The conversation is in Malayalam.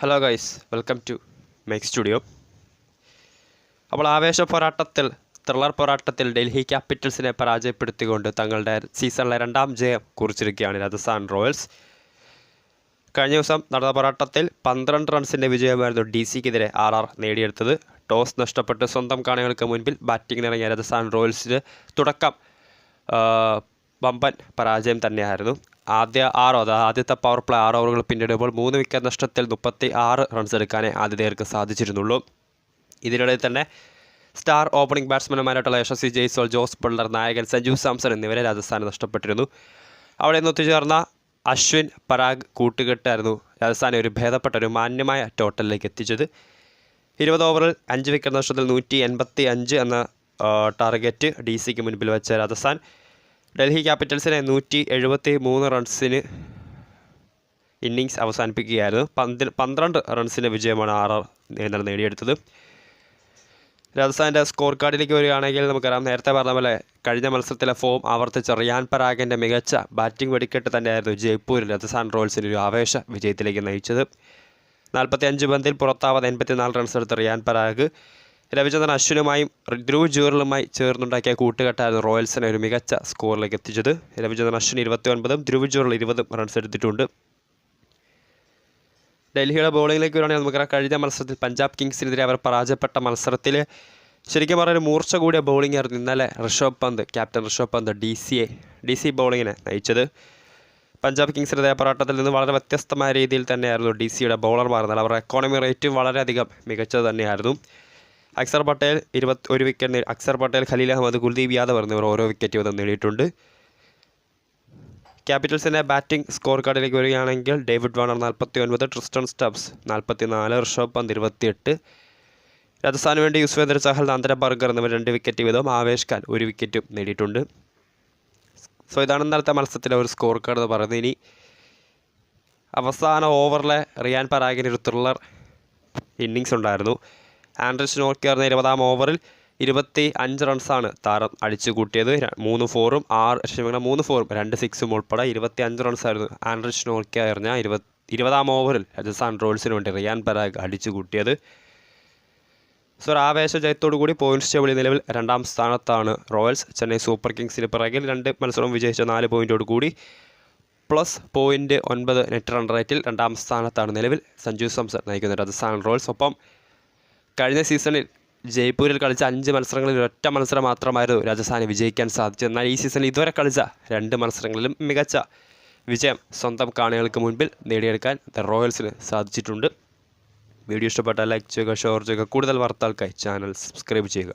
Hello guys welcome to make studio അപ്പോൾ ആവേശ പോരാട്ടത്തിൽ ത്രില്ലർ പോരാട്ടത്തിൽ ഡൽഹി ക്യാപിറ്റൽസിനെ പരാജയപ്പെടുത്തിക്കൊണ്ട് തങ്ങളുടെ സീസണിലെ രണ്ടാം ജയം കുറിച്ചിരിക്കുകയാണ് രാജസ്ഥാൻ റോയൽസ്. കഴിഞ്ഞ ദിവസം നടന്ന പോരാട്ടത്തിൽ പന്ത്രണ്ട് റൺസിന്റെ വിജയമായിരുന്നു ഡി സിക്കെതിരെ ആർ ആർ നേടിയെടുത്തത്. ടോസ് നഷ്ടപ്പെട്ട് സ്വന്തം കാണികൾക്ക് മുൻപിൽ ബാറ്റിംഗിന് ഇറങ്ങിയ രാജസ്ഥാൻ റോയൽസിന് തുടക്കം ബമ്പൻ പരാജയം തന്നെയായിരുന്നു. ആദ്യ ആറ് അതായത് ആദ്യത്തെ പവർ പ്ലേ ആറ് ഓവറുകൾ പിന്നിടുമ്പോൾ മൂന്ന് വിക്കറ്റ് നഷ്ടത്തിൽ മുപ്പത്തി ആറ് റൺസ് എടുക്കാനേ ആതിഥേയർക്ക് സാധിച്ചിരുന്നുള്ളൂ. ഇതിനിടയിൽ തന്നെ സ്റ്റാർ ഓപ്പണിംഗ് ബാറ്റ്സ്മാൻമാരായിട്ടുള്ള യശസ്വി ജയ്സ്വാൾ ജോസ് ബൾഡർ നായകൻ സഞ്ജു സാംസൺ എന്നിവരെ രാജസ്ഥാന് നഷ്ടപ്പെട്ടിരുന്നു. അവിടെ നിന്ന് ഒത്തുചേർന്ന അശ്വിൻ പരാഗ് കൂട്ടുകെട്ടായിരുന്നു രാജസ്ഥാനെ ഒരു ഭേദപ്പെട്ട ഒരു മാന്യമായ ടോട്ടലിലേക്ക് എത്തിച്ചത്. ഇരുപത് ഓവറിൽ അഞ്ച് വിക്കറ്റ് നഷ്ടത്തിൽ നൂറ്റി എൺപത്തി അഞ്ച് എന്ന ടാർഗറ്റ് ഡി സിക്ക് മുൻപിൽ വെച്ച രാജസ്ഥാൻ ഡൽഹി ക്യാപിറ്റൽസിനെ നൂറ്റി എഴുപത്തി മൂന്ന് റൺസിന് ഇന്നിങ്സ് അവസാനിപ്പിക്കുകയായിരുന്നു. പന്തി പന്ത്രണ്ട് റൺസിന്റെ വിജയമാണ് ആർ ആർ ഇന്നലെ നേടിയെടുത്തത്. രാജസ്ഥാന്റെ സ്കോർ കാർഡിലേക്ക് വരികയാണെങ്കിൽ നമുക്കറിയാം. നേരത്തെ പറഞ്ഞ പോലെ കഴിഞ്ഞ മത്സരത്തിലെ ഫോം ആവർത്തിച്ച റിയാൻ പരാഗിന്റെ മികച്ച ബാറ്റിംഗ് വെടിക്കെട്ട് തന്നെയായിരുന്നു ജയ്പൂരിൽ രാജസ്ഥാൻ റോയൽസിന് ഒരു ആവേശ വിജയത്തിലേക്ക് നയിച്ചത്. നാൽപ്പത്തി അഞ്ച് പന്തിൽ പുറത്താവാതെ എൺപത്തിനാല് റൺസ് എടുത്ത റിയാൻ പരാഗ് രവിചന്ദ്രൻ അശ്വിനുമായും ധ്രുവ് ജൂറലുമായി ചേർന്നുണ്ടാക്കിയ കൂട്ടുകെട്ടായിരുന്നു റോയൽസിനെ ഒരു മികച്ച സ്കോറിലേക്ക് എത്തിച്ചത്. രവിചന്ദ്രൻ അശ്വിൻ ഇരുപത്തി ഒൻപതും ധ്രുവ് ജൂറൽ ഇരുപതും റൺസ് എടുത്തിട്ടുണ്ട്. ഡൽഹിയുടെ ബോളിങ്ങിലേക്ക് വരുവാണെങ്കിൽ നമുക്കറിയാം കഴിഞ്ഞ മത്സരത്തിൽ പഞ്ചാബ് കിങ്സിനെതിരെ അവർ പരാജയപ്പെട്ട മത്സരത്തിൽ ശരിക്കും പറഞ്ഞാൽ ഒരു മൂർച്ച കൂടിയ ബോളിംഗ് ആയിരുന്നു ഇന്നലെ Rishabh Pant captain Rishabh Pant D C A D C ബോളിങ്ങിനെ നയിച്ചത്. പഞ്ചാബ് കിങ്സിന്റെ പോരാട്ടത്തിൽ നിന്ന് വളരെ വ്യത്യസ്തമായ രീതിയിൽ തന്നെയായിരുന്നു ഡി സിയുടെ ബൗളർമാർ എന്നാൽ അവരുടെ എക്കോണമി റേറ്റും വളരെയധികം മികച്ചത് തന്നെയായിരുന്നു. അക്സർ പട്ടേൽ ഇരുപത്തി ഒരു വിക്കറ്റ് അക്സർ പട്ടേൽ ഖലീൽ അഹമ്മദ് കുൽദീപ് യാദവ് എന്നിവർ ഓരോ വിക്കറ്റ് വീതം നേടിയിട്ടുണ്ട്. ക്യാപിറ്റൽസിന്റെ ബാറ്റിംഗ് സ്കോർ കാർഡിലേക്ക് വരികയാണെങ്കിൽ ഡേവിഡ് വാണർ നാൽപ്പത്തി ഒൻപത് ട്രിസ്റ്റൺ സ്റ്റബ്സ് നാൽപ്പത്തി നാല് ഋഷഭ് പന്ത് ഇരുപത്തിയെട്ട്. രാജസ്ഥാന് വേണ്ടി യുസ്വേന്ദ്ര ചഹൽ നന്ദന ബർഗർ എന്നിവർ രണ്ട് വിക്കറ്റ് വീതവും ആവേശ് ഖാൻ ഒരു വിക്കറ്റും നേടിയിട്ടുണ്ട്. സോ ഇതാണ് ഇന്നലത്തെ മത്സരത്തിലെ ഒരു സ്കോർ കാർഡ് എന്ന് പറയുന്നത്. ഇനി അവസാന ഓവറിലെ റിയാൻ പരാഗിന് ഒരു ത്രില്ലർ ഇന്നിങ്സ് ഉണ്ടായിരുന്നു. ആൻഡ്രസ് പറഞ്ഞ ഇരുപതാം ഓവറിൽ ഇരുപത്തി അഞ്ച് റൺസാണ് താരം അടിച്ചു കൂട്ടിയത്. മൂന്ന് ഫോറും ആറ് ക്ഷമിക്കണം മൂന്ന് ഫോറും രണ്ട് സിക്സും ഉൾപ്പെടെ ഇരുപത്തി അഞ്ച് റൺസായിരുന്നു ആൻഡ്രസ് നോക്കിയ എറിഞ്ഞ ഇരുപത് ഇരുപതാം ഓവറിൽ രാജസ്ഥാൻ റോയൽസിന് വേണ്ടി റിയാൻ പരാഗ് അടിച്ചു കൂട്ടിയത്. സോ ഒരു ആവേശ ജയത്തോടു കൂടി പോയിന്റ്സ് ടേബിളിൽ നിലവിൽ രണ്ടാം സ്ഥാനത്താണ് റോയൽസ്. ചെന്നൈ സൂപ്പർ കിങ്സിന് പിറകിൽ രണ്ട് മത്സരം വിജയിച്ച നാല് പോയിന്റോട് കൂടി. പ്ലസ് പോയിന്റ് ഒൻപത് നെറ്റ് റൺ റേറ്റിൽ രണ്ടാം സ്ഥാനത്താണ് നിലവിൽ സഞ്ജു സംസൺ നയിക്കുന്ന രാജസ്ഥാൻ റോയൽസ്. ഒപ്പം കഴിഞ്ഞ സീസണിൽ ജയ്പൂരിൽ കളിച്ച അഞ്ച് മത്സരങ്ങളിൽ ഒറ്റ മത്സരം മാത്രമായിരുന്നു രാജസ്ഥാനെ വിജയിക്കാൻ സാധിച്ചത്. എന്നാൽ ഈ സീസണിൽ ഇതുവരെ കളിച്ച രണ്ട് മത്സരങ്ങളിലും മികച്ച വിജയം സ്വന്തം കാണികൾക്ക് മുൻപിൽ നേടിയെടുക്കാൻ ദ റോയൽസിന് സാധിച്ചിട്ടുണ്ട്. വീഡിയോ ഇഷ്ടപ്പെട്ടാൽ ലൈക്ക് ചെയ്യുക ഷെയർ ചെയ്യുക. കൂടുതൽ വാർത്തകൾക്കായി ചാനൽ സബ്സ്ക്രൈബ് ചെയ്യുക.